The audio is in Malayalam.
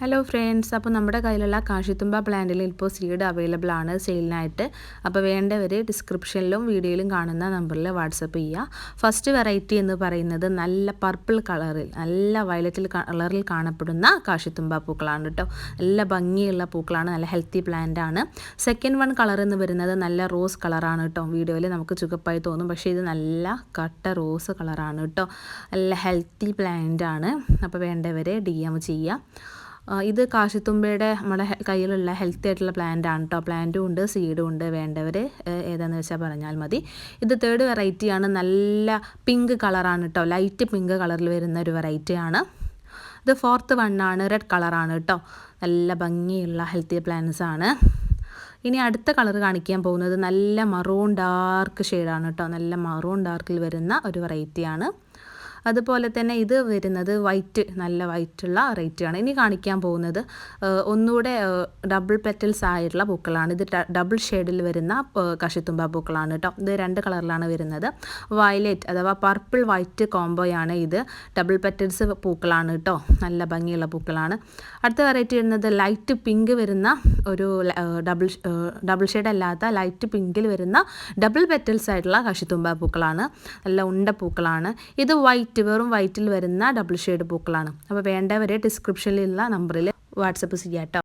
ഹലോ ഫ്രണ്ട്സ് അപ്പോൾ നമ്മുടെ കയ്യിലുള്ള കാശിത്തുമ്പ പ്ലാന്റിൽ ഇപ്പോൾ സീഡ് അവൈലബിൾ ആണ് സെയിലിനായിട്ട് അപ്പോൾ വേണ്ടവർ ഡിസ്ക്രിപ്ഷനിലും വീഡിയോയിലും കാണുന്ന നമ്പറിൽ വാട്സപ്പ് ചെയ്യുക. ഫസ്റ്റ് വെറൈറ്റി എന്ന് പറയുന്നത് നല്ല പർപ്പിൾ കളറിൽ നല്ല വയലറ്റിൽ കളറിൽ കാണപ്പെടുന്ന കാശിത്തുമ്പ പൂക്കളാണ് കേട്ടോ നല്ല ഭംഗിയുള്ള പൂക്കളാണ് നല്ല ഹെൽത്തി പ്ലാന്റ് ആണ്. സെക്കൻഡ് വൺ കളർ എന്ന് വരുന്നത് നല്ല റോസ് കളറാണ് കേട്ടോ വീഡിയോയിൽ നമുക്ക് ചുവപ്പായി തോന്നും. പക്ഷേ ഇത് നല്ല കട്ട റോസ് കളറാണ് കേട്ടോ നല്ല ഹെൽത്തി പ്ലാന്റ് ആണ്. അപ്പോൾ വേണ്ടവരെ ഡി എം ചെയ്യുക. ഇത് കാശിത്തുമ്പയുടെ നമ്മുടെ കയ്യിലുള്ള ഹെൽത്തി ആയിട്ടുള്ള പ്ലാന്റ് ആണ് കേട്ടോ പ്ലാന്റും ഉണ്ട് സീഡും ഉണ്ട്. വേണ്ടവർ ഏതാണെന്ന് വെച്ചാൽ പറഞ്ഞാൽ മതി. ഇത് തേർഡ് വെറൈറ്റിയാണ് നല്ല പിങ്ക് കളറാണ് കേട്ടോ ലൈറ്റ് പിങ്ക് കളറിൽ വരുന്ന ഒരു വെറൈറ്റിയാണ് ഇത് ഫോർത്ത് വണ്ണാണ് റെഡ് കളറാണ് കേട്ടോ നല്ല ഭംഗിയുള്ള ഹെൽത്തി പ്ലാന്റ്സ് ആണ്. ഇനി അടുത്ത കളർ കാണിക്കാൻ പോകുന്നത് നല്ല മറൂൺ ഡാർക്ക് ഷെയ്ഡാണ് കേട്ടോ നല്ല മറൂൺ ഡാർക്കിൽ വരുന്ന ഒരു വെറൈറ്റിയാണ് അതുപോലെ തന്നെ ഇത് വരുന്നത് വൈറ്റ് നല്ല വൈറ്റുള്ള റേറ്റാണ് ഇനി കാണിക്കാൻ പോകുന്നത് ഒന്നുകൂടെ ഡബിൾ പെറ്റൽസ് ആയിട്ടുള്ള പൂക്കളാണ്. ഇത് ഡബിൾ ഷെയ്ഡിൽ വരുന്ന കശിത്തുമ്പ പൂക്കളാണ് കേട്ടോ. ഇത് രണ്ട് കളറിലാണ് വരുന്നത്. വയലറ്റ് അഥവാ പർപ്പിൾ വൈറ്റ് കോംബോയാണ് ഇത്. ഡബിൾ പെറ്റൽസ് പൂക്കളാണ് കേട്ടോ. നല്ല ഭംഗിയുള്ള പൂക്കളാണ്. അടുത്ത വെറൈറ്റി വരുന്നത് ലൈറ്റ് പിങ്ക് വരുന്ന ഒരു ഡബിൾ ഡബിൾ ഷെയ്ഡ് അല്ലാത്ത ലൈറ്റ് പിങ്കിൽ വരുന്ന ഡബിൾ പെറ്റൽസ് ആയിട്ടുള്ള കശിത്തുമ്പ പൂക്കളാണ്. നല്ല ഉണ്ട പൂക്കളാണ്. ഇത് വൈറ്റ് വൈറ്റ് വെറും വൈറ്റിൽ വരുന്ന ഡബിൾ ഷെയ്ഡ് പൂക്കളാണ്. അപ്പോൾ വേണ്ടവരെ ഡിസ്ക്രിപ്ഷനിലുള്ള നമ്പറിൽ വാട്സപ്പ് ചെയ്യാം കേട്ടോ